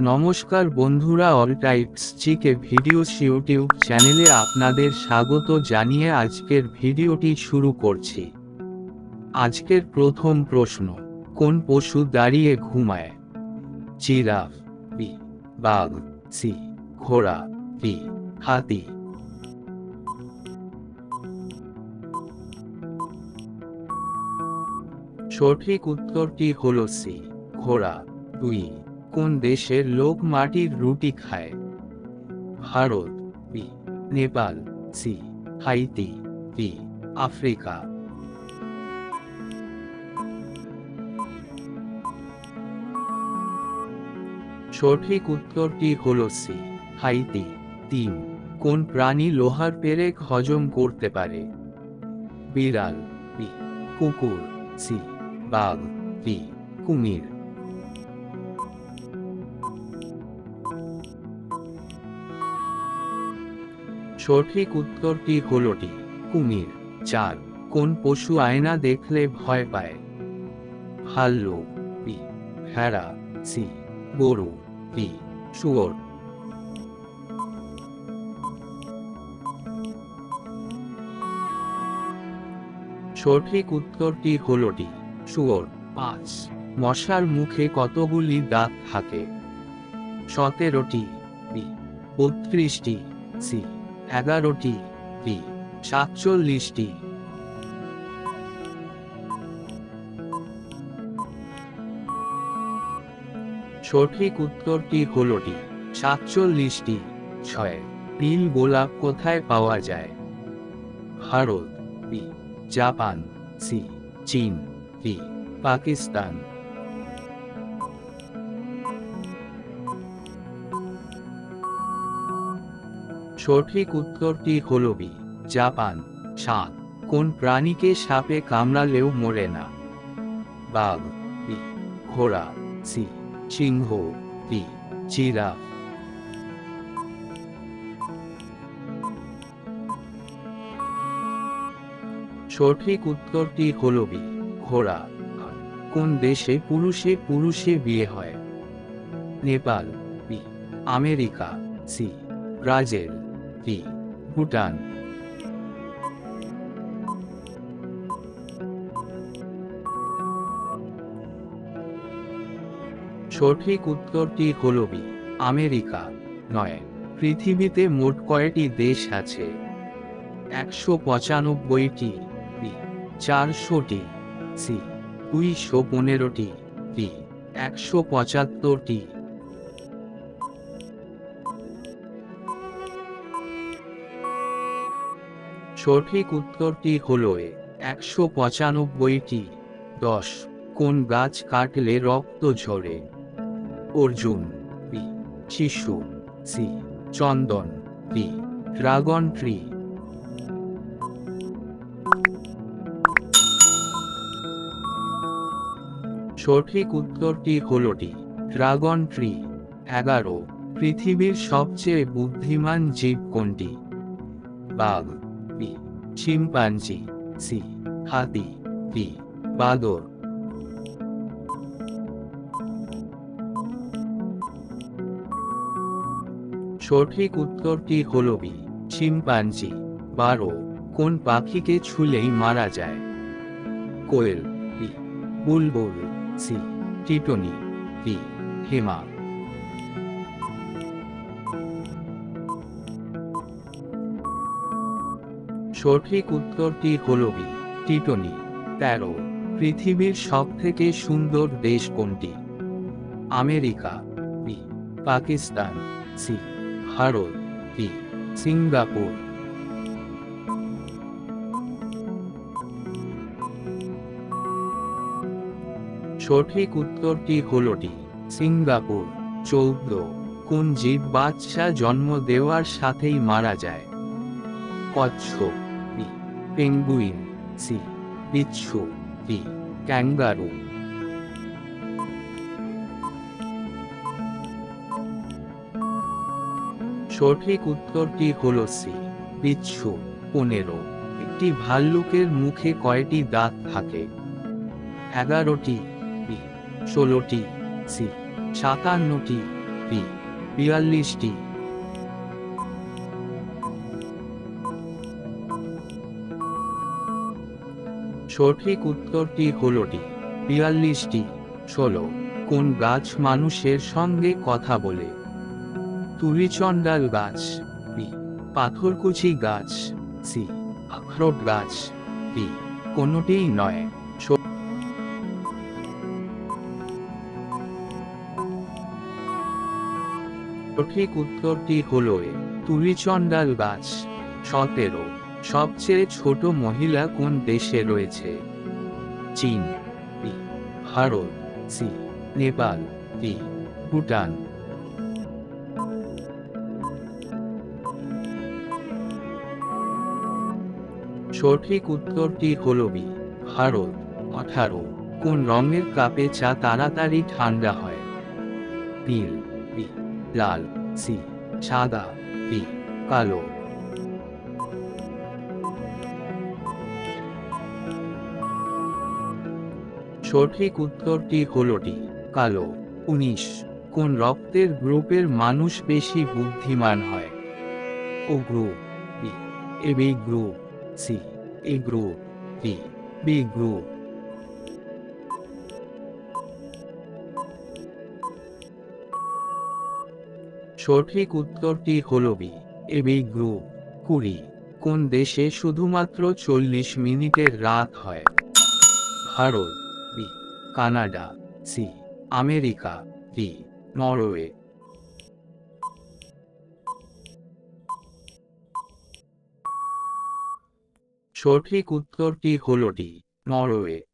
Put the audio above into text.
নমস্কার বন্ধুরা all types চিকে ভিডিওস ইউটিউব চ্যানেলে আপনাদের স্বাগত জানিয়ে আজকের ভিডিওটি শুরু করছি। আজকের প্রথম প্রশ্ন, কোন পশু দাঁড়িয়ে ঘুমায়? জিরাফ বি বাঘ, সি, ঘোড়া ডি হাতি। সঠিক উত্তরটি হল সি, ঘোড়া, দুই কোন দেশের লোক মাটির রুটি খায়? Bharat B Nepal C Haiti D Africa. সঠিক উত্তরটি হল সি হাইতি। তিন, কোন প্রাণী লোহার পেরেক হজম করতে পারে? বিড়াল বি কুকুর সি বাঘ বি কুমির। সঠিক উত্তরটি হলটি কুমির। চার, কোন পশু আয়না দেখলে ভয় পায়? ভাল্লুক বি, ভেড়া। সি, গরু। ডি, শুয়োর। সঠিক উত্তরটি হল ডি, শুয়োর। পাঁচ, মশার মুখে কতগুলি দাঁত থাকে? সতেরোটি। বত্রিশটি। সি এগারোটি ডি সাতচল্লিশটি। সঠিক উত্তরটি হল ডি সাতচল্লিশটি। ছয় নীল গোলাপ কোথায় পাওয়া যায়? ভারত, বি, জাপান, সি, চীন, ডি, পাকিস্তান। সঠিক উত্তরটি হল বি জাপান। সাত, কোন প্রাণীকে সাপে কামড়ালেও মরে না? বাঘ। বি, ঘোড়া। সি সিংহ। D giraffe. সঠিক উত্তরটি হল বি ঘোড়া। কোন দেশে পুরুষে পুরুষে বিয়ে হয়? Nepal. B, America. C Brazil. D Bhutan সঠিক উত্তরটি হল বি, আমেরিকা। নয়, পৃথিবীতে মোট কয়টি দেশ আছে? একশো পঁচানব্বইটি। বি, চারশোটি। সি, দুইশো পনেরোটি। ডি, একশো পঁচাত্তরটি। সঠিক উত্তরটি হল একশো পঁচানব্বইটি। দশ, কোন গাছ কাটলে রক্ত ঝরে? অর্জুন বি শিশু, সি, চন্দন, ডি, ড্রাগন ট্রি। সঠিক উত্তরটি হল ডি, ড্রাগন ট্রি। এগারো, পৃথিবীর সবচেয়ে বুদ্ধিমান জীব কোনটি? বাঘ বি চিম্পাঞ্জি সি হাতি ডি বাদর সঠিক উত্তরটি হল বি চিম্পাঞ্জি বারো, কোন পাখিকে ছুলেই মারা যায়? কোয়েল বি বুলবুল সি টিটনি ডি হেমা। সঠিক উত্তরটি হল বি, টিটনি। তেরো, পৃথিবীর সব থেকে সুন্দর দেশ কোনটি? America, B, Pakistan, C, Bharat, D, Singapore. সঠিক উত্তরটি হল ডি, সিঙ্গাপুর। চৌদ্দ, কোন জীব বাচ্চা জন্ম দেওয়ার সাথেই মারা যায়? কচ্ছপ বি পেঙ্গুইন সি বিচ্ছু ডি ক্যাঙ্গারু সঠিক উত্তরটি হল সি বিচ্ছু পনেরো। একটি ভাল্লুকের মুখে কয়টি দাঁত থাকে? এগারোটি বি ষোলোটি, সি। সাতান্নটি ডি বিয়াল্লিশটি। সঠিক উত্তরটি হল ডি। বিয়াল্লিশটি ষোলো। কোন গাছ মানুষের সঙ্গে কথা বলে? তুলিচণ্ডাল গাছ। বি। পাথরকুচি গাছ। সি। আখরোট গাছ। ডি। কোনোটিই নয়। সঠিক উত্তরটি হল এ। তুলিচণ্ডাল গাছ। সতেরো। সবচেয়ে ছোট মহিলা কোন দেশে রয়েছে? চীন B Bharat, C, Nepal D Bhutan. সঠিক উত্তরটি হল বি, ভারত। আঠারো, কোন রঙের কাপে চা তাড়াতাড়ি ঠান্ডা হয়? নীল বি লাল, সি, সাদা বি কালো। সঠিক উত্তরটি হলটি কালো। উনিশ। কোন রক্তের গ্রুপের মানুষ বেশি বুদ্ধিমান হয়? O group, B. A B group, C. A group, D. B group. সঠিক উত্তরটি হল বি। এ বি গ্রুপ, কুড়ি। কোন দেশে শুধুমাত্র চল্লিশ মিনিটের রাত হয়? Bharat. B Canada C America D Norway. সঠিক উত্তরটি হল ডি নরওয়ে।